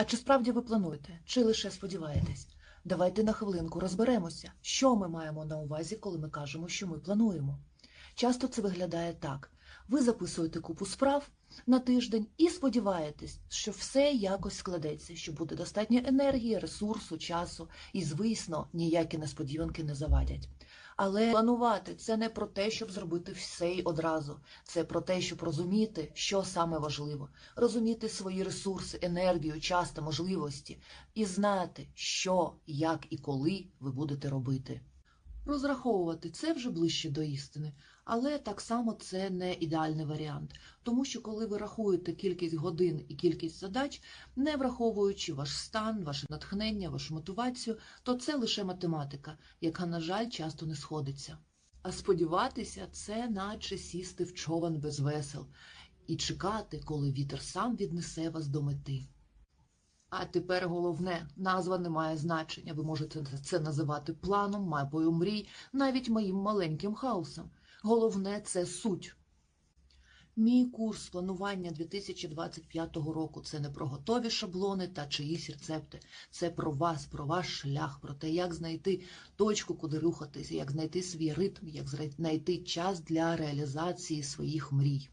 А чи справді ви плануєте, чи лише сподіваєтесь? Давайте на хвилинку розберемося, що ми маємо на увазі, коли ми кажемо, що ми плануємо. Часто це виглядає так: ви записуєте купу справ на тиждень і сподіваєтесь, що все якось складеться, що буде достатньо енергії, ресурсу, часу, і, звісно, ніякі несподіванки не завадять. Але планувати це не про те, щоб зробити все й одразу. Це про те, щоб розуміти, що саме важливо, розуміти свої ресурси, енергію, час та можливості, і знати, що, як і коли ви будете робити. Розраховувати це вже ближче до істини, але так само це не ідеальний варіант, тому що коли ви рахуєте кількість годин і кількість задач, не враховуючи ваш стан, ваше натхнення, вашу мотивацію, то це лише математика, яка, на жаль, часто не сходиться. А сподіватися, це наче сісти в човен без весел і чекати, коли вітер сам віднесе вас до мети. А тепер головне, назва не має значення. Ви можете це називати планом, мапою мрій, навіть моїм маленьким хаосом. Головне це суть. Мій курс планування 2025 року це не про готові шаблони та чиїсь рецепти. Це про вас, про ваш шлях, про те, як знайти точку, куди рухатися, як знайти свій ритм, як знайти час для реалізації своїх мрій.